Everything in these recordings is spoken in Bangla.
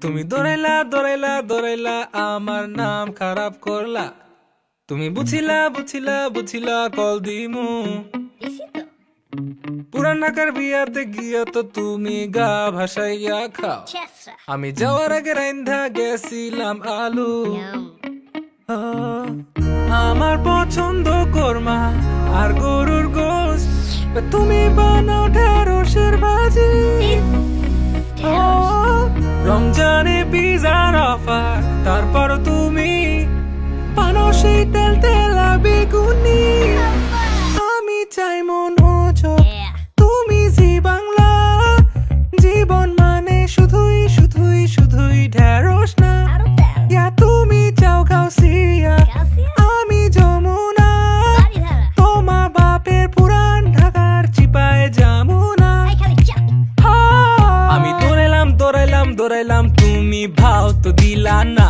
তুমি দরেলা দরেলা দরেলা আমার নাম খারাপ করলা। তুমি বুঝিলা বুঝিলা বুঝিলা কল দিমু। পুরান বিয়াতে গিয়া তো তুমি গা ভাসাইয়া খাও। আমি যাওয়ার আগে রাইন্ধা গেছিলাম আলু। আমার পছন্দ কর্মা। তুমি বানাও ঢেঁড়সের ভাজি রমজানে পিজার অফার তারপর তুমি পানো সেই তেল তেলা বেগুনি। আমি চাই মন ওঝো তুমি জি বাংলা। জীবন মানে শুধুই শুধুই শুধুই ঢেঁড়স দৌড়াইলাম তুমি ভাও তো দিলা না।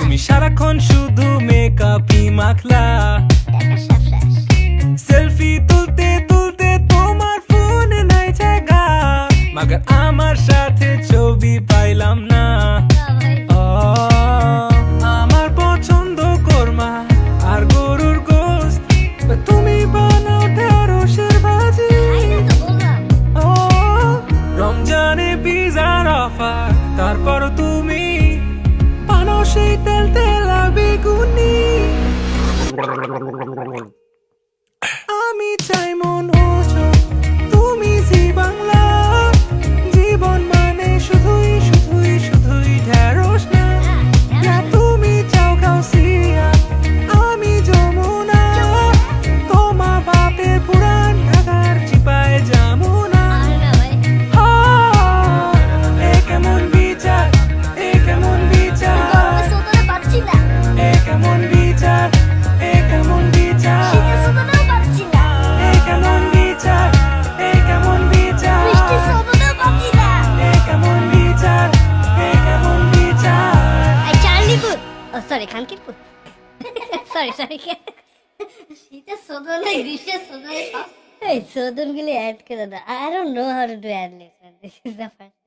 তুমি সারাক্ষণ শুধু মেকআপই মাখলা। সেলফি তুলতে তুলতে তোমার ফোনে নাই জায়গা। মাগার আমার তারপর তুমি। পানো সেই তেল তেলা বেগুনি সরি খানকিরপুর সরি সরি শীতের সোদন নাই গ্রীষ্মে সোদন এই সোদন গুলি অ্যাড করে দাও। I don't know how to do add list this is the first